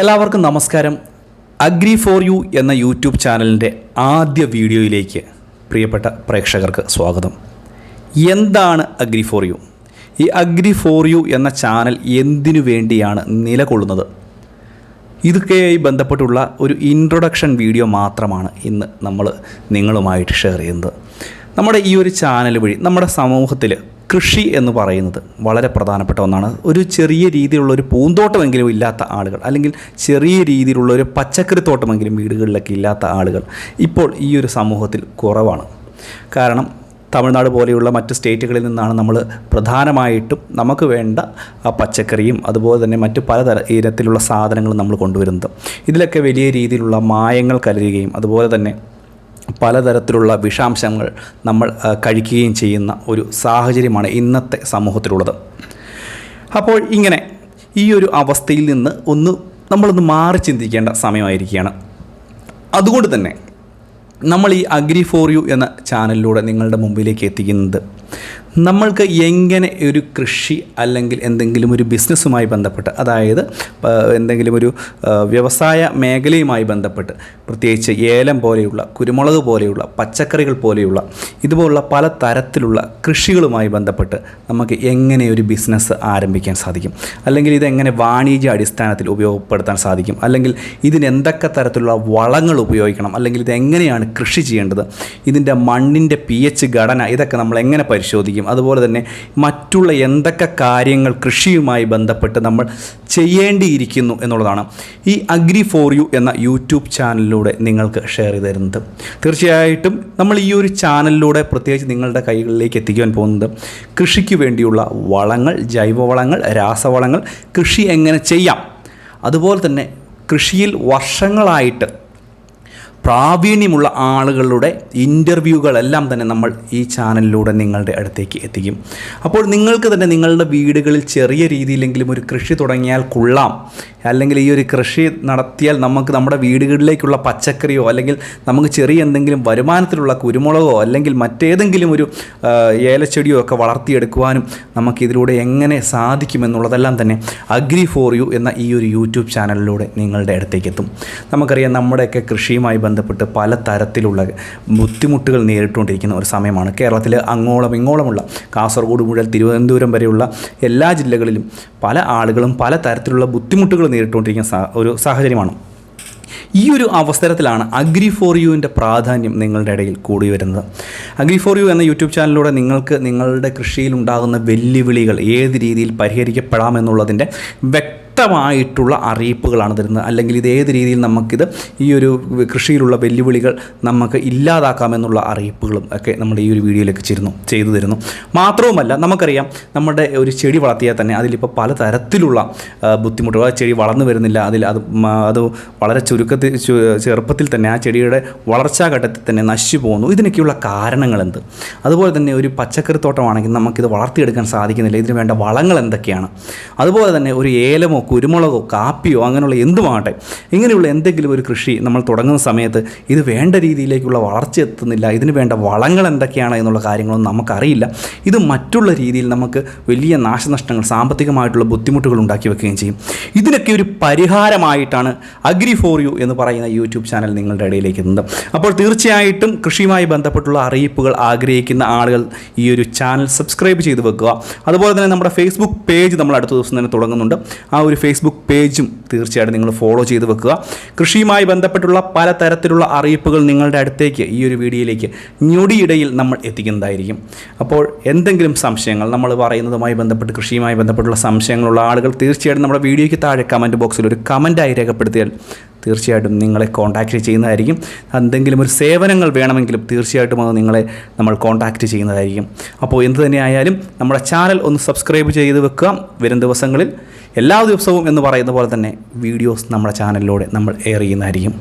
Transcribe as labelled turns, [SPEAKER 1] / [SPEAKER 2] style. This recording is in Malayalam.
[SPEAKER 1] എല്ലാവർക്കും നമസ്കാരം. അഗ്രി ഫോർ യു എന്ന യൂട്യൂബ് ചാനലിന്റെ ആദ്യ വീഡിയോയിലേക്ക് പ്രിയപ്പെട്ട പ്രേക്ഷകർക്ക് സ്വാഗതം. എന്താണ് അഗ്രി ഫോർ യു ഈ അഗ്രി ഫോർ യു എന്ന ചാനൽ എന്തിനു വേണ്ടിയാണ് നിലകൊള്ളുന്നത്? ഇതൊക്കെയായി ബന്ധപ്പെട്ടുള്ള ഒരു ഇൻട്രൊഡക്ഷൻ വീഡിയോ മാത്രമാണ് ഇന്ന് നമ്മൾ നിങ്ങളുമായിട്ട് ഷെയർ ചെയ്യുന്നത്. നമ്മുടെ ഈ ഒരു ചാനൽ വഴി നമ്മുടെ സമൂഹത്തിൽ കൃഷി എന്ന് പറയുന്നത് വളരെ പ്രധാനപ്പെട്ട ഒന്നാണ്. ഒരു ചെറിയ രീതിയിലുള്ള ഒരു പൂന്തോട്ടമെങ്കിലും ഇല്ലാത്ത ആളുകൾ അല്ലെങ്കിൽ ചെറിയ രീതിയിലുള്ള ഒരു പച്ചക്കറി തോട്ടമെങ്കിലും വീടുകളിലൊക്കെ ഇല്ലാത്ത ആളുകൾ ഇപ്പോൾ ഈ ഒരു സമൂഹത്തിൽ കുറവാണ്. കാരണം തമിഴ്നാട് പോലെയുള്ള മറ്റ് സ്റ്റേറ്റുകളിൽ നിന്നാണ് നമ്മൾ പ്രധാനമായിട്ടും നമുക്ക് വേണ്ട പച്ചക്കറിയും അതുപോലെ തന്നെ മറ്റ് പലതര ഇനത്തിലുള്ള സാധനങ്ങളും നമ്മൾ കൊണ്ടുവരുന്നത്. ഇതിലൊക്കെ വലിയ രീതിയിലുള്ള മായങ്ങൾ കലരുകയും അതുപോലെ തന്നെ പലതരത്തിലുള്ള വിഷാംശങ്ങൾ നമ്മൾ കഴിക്കുകയും ചെയ്യുന്ന ഒരു സാഹചര്യമാണ് ഇന്നത്തെ സമൂഹത്തിലുള്ളത്. അപ്പോൾ ഇങ്ങനെ ഈ ഒരു അവസ്ഥയിൽ നിന്ന് ഒന്ന് നമ്മളൊന്ന് മാറി ചിന്തിക്കേണ്ട സമയമായിരിക്കുകയാണ്. അതുകൊണ്ട് തന്നെ നമ്മൾ ഈ അഗ്രി ഫോർ യു എന്ന ചാനലിലൂടെ നിങ്ങളുടെ മുമ്പിലേക്ക് എത്തിക്കുന്നത് നമ്മൾക്ക് എങ്ങനെ ഒരു കൃഷി അല്ലെങ്കിൽ എന്തെങ്കിലും ഒരു ബിസിനസ്സുമായി ബന്ധപ്പെട്ട് അതായത് എന്തെങ്കിലും ഒരു വ്യവസായ മേഖലയുമായി ബന്ധപ്പെട്ട് പ്രത്യേകിച്ച് ഏലം പോലെയുള്ള കുരുമുളക് പോലെയുള്ള പച്ചക്കറികൾ പോലെയുള്ള ഇതുപോലുള്ള പല തരത്തിലുള്ള കൃഷികളുമായി ബന്ധപ്പെട്ട് നമുക്ക് എങ്ങനെ ഒരു ബിസിനസ് ആരംഭിക്കാൻ സാധിക്കും? അല്ലെങ്കിൽ ഇതെങ്ങനെ വാണിജ്യ അടിസ്ഥാനത്തിൽ ഉപയോഗപ്പെടുത്താൻ സാധിക്കും? അല്ലെങ്കിൽ ഇതിന് എന്തൊക്കെ തരത്തിലുള്ള വളങ്ങൾ ഉപയോഗിക്കണം? അല്ലെങ്കിൽ ഇതെങ്ങനെയാണ് കൃഷി ചെയ്യേണ്ടത്? ഇതിന്റെ മണ്ണിന്റെ പി എച്ച് ഘടന ഇതൊക്കെ നമ്മൾ എങ്ങനെ പരിശോധിക്കും? അതുപോലെ തന്നെ മറ്റുള്ള എന്തൊക്കെ കാര്യങ്ങൾ കൃഷിയുമായി ബന്ധപ്പെട്ട് നമ്മൾ ചെയ്യേണ്ടിയിരിക്കുന്നു എന്നുള്ളതാണ് ഈ അഗ്രി ഫോർ യു എന്ന യൂട്യൂബ് ചാനലിലൂടെ നിങ്ങൾക്ക് ഷെയർ ചെയ്ത് തരുന്നത്. തീർച്ചയായിട്ടും നമ്മൾ ഈ ഒരു ചാനലിലൂടെ പ്രത്യേകിച്ച് നിങ്ങളുടെ കൈകളിലേക്ക് എത്തിക്കാൻ പോകുന്നത് കൃഷിക്ക് വേണ്ടിയുള്ള വളങ്ങൾ ജൈവവളങ്ങൾ രാസവളങ്ങൾ കൃഷി എങ്ങനെ ചെയ്യാം? അതുപോലെ തന്നെ കൃഷിയിൽ വർഷങ്ങളായിട്ട് പ്രാവീണ്യമുള്ള ആളുകളുടെ ഇന്റർവ്യൂകളെല്ലാം തന്നെ നമ്മൾ ഈ ചാനലിലൂടെ നിങ്ങളുടെ അടുത്തേക്ക് എത്തിക്കും. അപ്പോൾ നിങ്ങൾക്ക് തന്നെ നിങ്ങളുടെ വീടുകളിൽ ചെറിയ രീതിയിലെങ്കിലും ഒരു കൃഷി തുടങ്ങിയാൽ കൊള്ളാം. അല്ലെങ്കിൽ ഈ ഒരു കൃഷി നടത്തിയാൽ നമുക്ക് നമ്മുടെ വീടുകളിലേക്കുള്ള പച്ചക്കറിയോ അല്ലെങ്കിൽ നമുക്ക് ചെറിയ എന്തെങ്കിലും വരുമാനത്തിലുള്ള കുരുമുളകോ അല്ലെങ്കിൽ മറ്റേതെങ്കിലും ഒരു ഏലച്ചെടിയോ ഒക്കെ വളർത്തിയെടുക്കുവാനും നമുക്കിതിലൂടെ എങ്ങനെ സാധിക്കുമെന്നുള്ളതെല്ലാം തന്നെ അഗ്രി ഫോർ യു എന്ന ഈ ഒരു യൂട്യൂബ് ചാനലിലൂടെ നിങ്ങളുടെ അടുത്തേക്ക് എത്തും. നമുക്കറിയാം നമ്മുടെയൊക്കെ കൃഷിയുമായി ബന്ധപ്പെട്ട് പല തരത്തിലുള്ള ബുദ്ധിമുട്ടുകൾ നേരിട്ടുകൊണ്ടിരിക്കുന്ന ഒരു സമയമാണ്. കേരളത്തിൽ അങ്ങോളം ഇങ്ങോളമുള്ള കാസർഗോഡ് മുതൽ തിരുവനന്തപുരം വരെയുള്ള എല്ലാ ജില്ലകളിലും പല ആളുകളും പല തരത്തിലുള്ള ബുദ്ധിമുട്ടുകൾ നേരിട്ടുകൊണ്ടിരിക്കുന്ന ഒരു സാഹചര്യമാണ്. ഈ ഒരു അവസരത്തിലാണ് അഗ്രി ഫോർ യുവിന്റെ പ്രാധാന്യം നിങ്ങളുടെ ഇടയിൽ കൂടി വരുന്നത്. അഗ്രി ഫോർ യു എന്ന യൂട്യൂബ് ചാനലിലൂടെ നിങ്ങൾക്ക് നിങ്ങളുടെ കൃഷിയിൽ ഉണ്ടാകുന്ന വെല്ലുവിളികൾ ഏത് രീതിയിൽ പരിഹരിക്കപ്പെടാമെന്നുള്ളതിന്റെ വ്യക്തമായിട്ടുള്ള അറിയിപ്പുകളാണ് തരുന്നത്. അല്ലെങ്കിൽ ഇത് ഏത് രീതിയിൽ നമുക്കിത് ഈ ഒരു കൃഷിയിലുള്ള വെല്ലുവിളികൾ നമുക്ക് ഇല്ലാതാക്കാമെന്നുള്ള അറിയിപ്പുകളും ഒക്കെ നമ്മുടെ ഈ ഒരു വീഡിയോയിലേക്ക് ചേരുന്നു ചെയ്തു തരുന്നു. മാത്രവുമല്ല നമുക്കറിയാം നമ്മുടെ ഒരു ചെടി വളർത്തിയാൽ തന്നെ അതിലിപ്പോൾ പല തരത്തിലുള്ള ആ, ബുദ്ധിമുട്ടുകൾ. ആ ചെടി വളർന്നു വരുന്നില്ല അതിൽ അത് അത് വളരെ ചുരുക്കത്തിൽ ചെറുപ്പത്തിൽ തന്നെ ആ ചെടിയുടെ വളർച്ചാ ഘട്ടത്തിൽ തന്നെ നശിച്ചു പോകുന്നു. ഇതിനൊക്കെയുള്ള കാരണങ്ങൾ എന്ത് അതുപോലെ തന്നെ ഒരു പച്ചക്കറി തോട്ടമാണെങ്കിൽ നമുക്കിത് വളർത്തിയെടുക്കാൻ സാധിക്കുന്നില്ല. ഇതിന് വേണ്ട വളങ്ങൾ എന്തൊക്കെയാണ്? അതുപോലെ തന്നെ ഒരു ഏലമോ കുരുമുളകോ കാപ്പിയോ അങ്ങനെയുള്ള എന്തുമാകട്ടെ ഇങ്ങനെയുള്ള എന്തെങ്കിലും ഒരു കൃഷി നമ്മൾ തുടങ്ങുന്ന സമയത്ത് ഇത് വേണ്ട രീതിയിലേക്കുള്ള വളർച്ച എത്തുന്നില്ല ഇതിന് വേണ്ട വളങ്ങൾ എന്തൊക്കെയാണ് എന്നുള്ള കാര്യങ്ങളൊന്നും നമുക്കറിയില്ല. ഇത് മറ്റുള്ള രീതിയിൽ നമുക്ക് വലിയ നാശനഷ്ടങ്ങൾ സാമ്പത്തികമായിട്ടുള്ള ബുദ്ധിമുട്ടുകൾ ഉണ്ടാക്കി വെക്കുകയും ചെയ്യും. ഇതിനൊക്കെ ഒരു പരിഹാരമായിട്ടാണ് അഗ്രി ഫോർ യു എന്ന് പറയുന്ന യൂട്യൂബ് ചാനൽ നിങ്ങളുടെ ഇടയിലേക്ക് എത്തുന്നത്. അപ്പോൾ തീർച്ചയായിട്ടും കൃഷിയുമായി ബന്ധപ്പെട്ടുള്ള അറിയിപ്പുകൾ ആഗ്രഹിക്കുന്ന ആളുകൾ ഈ ഒരു ചാനൽ സബ്സ്ക്രൈബ് ചെയ്ത് വെക്കുക. അതുപോലെ തന്നെ നമ്മുടെ ഫേസ്ബുക്ക് പേജ് നമ്മൾ അടുത്ത ദിവസം തന്നെ തുടങ്ങുന്നുണ്ട്. ആ ഫേസ്ബുക്ക് പേജും തീർച്ചയായിട്ടും നിങ്ങൾ ഫോളോ ചെയ്ത് വെക്കുക. കൃഷിയുമായി ബന്ധപ്പെട്ടുള്ള പല തരത്തിലുള്ള അറിയിപ്പുകൾ നിങ്ങളുടെ അടുത്തേക്ക് ഈ ഒരു വീഡിയോയിലേക്ക് ഞൊടിയിടയിൽ നമ്മൾ എത്തിക്കുന്നതായിരിക്കും. അപ്പോൾ എന്തെങ്കിലും സംശയങ്ങൾ നമ്മൾ പറയുന്നതുമായി ബന്ധപ്പെട്ട് കൃഷിയുമായി ബന്ധപ്പെട്ടുള്ള സംശയങ്ങളുള്ള ആളുകൾ തീർച്ചയായിട്ടും നമ്മുടെ വീഡിയോയ്ക്ക് താഴെ കമന്റ് ബോക്സിൽ ഒരു കമന്റായി രേഖപ്പെടുത്തിയാൽ തീർച്ചയായിട്ടും നിങ്ങളെ കോൺടാക്റ്റ് ചെയ്യുന്നതായിരിക്കും. എന്തെങ്കിലും ഒരു സേവനങ്ങൾ വേണമെങ്കിലും തീർച്ചയായിട്ടും അത് നിങ്ങളെ നമ്മൾ കോൺടാക്റ്റ് ചെയ്യുന്നതായിരിക്കും. അപ്പോൾ എന്ത് തന്നെയായാലും നമ്മുടെ ചാനൽ ഒന്ന് സബ്സ്ക്രൈബ് ചെയ്ത് വെക്കുക. വരും ദിവസങ്ങളിൽ എല്ലാ ദിവസവും എന്ന് പറയുന്ന പോലെ തന്നെ വീഡിയോസ് നമ്മുടെ ചാനലിലൂടെ നമ്മൾ എയർ ചെയ്യുന്നതായിരിക്കും.